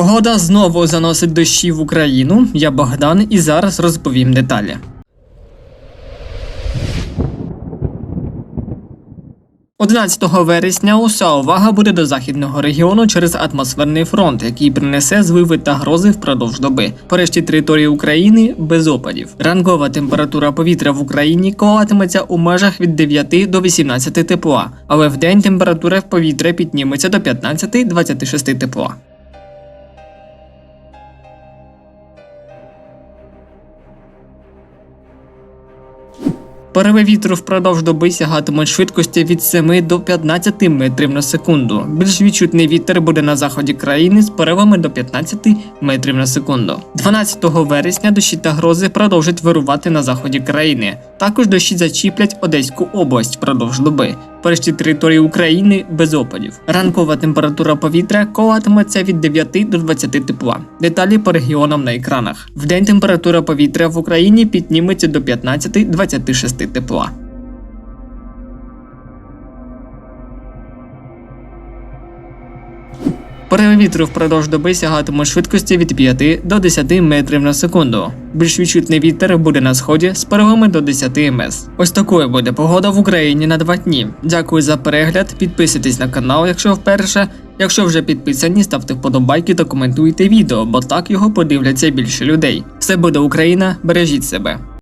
Погода знову заносить дощі в Україну. Я Богдан і зараз розповім деталі. «11 вересня уся увага буде до західного регіону через атмосферний фронт, який принесе зливи та грози впродовж доби. По решті території України без опадів. Ранкова температура повітря в Україні коливатиметься у межах від 9 до 18 тепла, але вдень температура в повітря підніметься до 15-26 тепла. Пориви вітру впродовж доби сягатимуть швидкості від 7 до 15 метрів на секунду. Більш відчутний вітер буде на заході країни з поривами до 15 метрів на секунду. 12 вересня дощі та грози продовжать вирувати на заході країни. Також дощі зачіплять Одеську область впродовж доби. По решті території України без опадів. Ранкова температура повітря колатиметься від 9 до 20 тепла. Деталі по регіонам на екранах. Вдень температура повітря в Україні підніметься до 15-26 тепла. Пориви вітру впродовж доби сягатимуть швидкості від 5 до 10 метрів на секунду. Більш відчутний вітер буде на сході з поривами до 10 мс. Ось такою буде погода в Україні на два дні. Дякую за перегляд. Підписуйтесь на канал, якщо вперше. Якщо вже підписані, ставте вподобайки та коментуйте відео, бо так його подивляться більше людей. Все буде Україна, бережіть себе.